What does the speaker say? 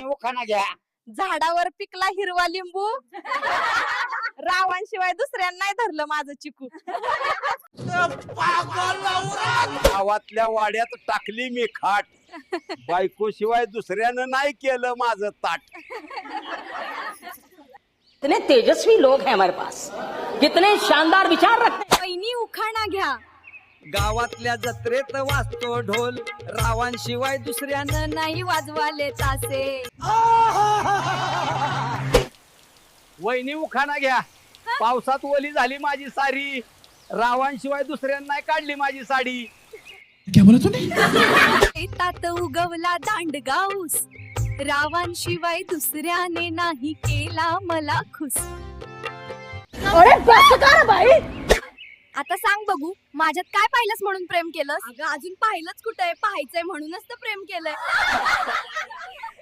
वहिनी उखाणा घ्या. झाडावर पिकला हिरवा लिंबू. रावांशिवाय दुसऱ्यांना नाही धरलं माझं चिकू. गावातल्या वाड्यात टाकली मी खाट. बायको शिवाय दुसऱ्यानं नाही केलं माझं ताट. कितने तेजस्वी लोग हैं हमारे पास। कितने शानदार विचार रखते हैं। उखाणा घ्या. गावातल्या जत्रेत वाजतो ढोल रावांशिवाय दुसऱ्यानं नाही वाजवाले तासे. वहिनी उखाणा घ्या. पावसात ओली झाली माझी सारी. रावांशिवाय दुसऱ्यांना नाही काढली माझी साडी. शेतात उगवला दांडगाऊस रावांशिवाय दुसऱ्याने नाही केला मला खुश आता सांग बघू माझ्यात काय पाहिलंस म्हणून प्रेम केलं अगं अजून पाहिलंच कुठंय पाहायचंय म्हणूनच तर प्रेम केलंय.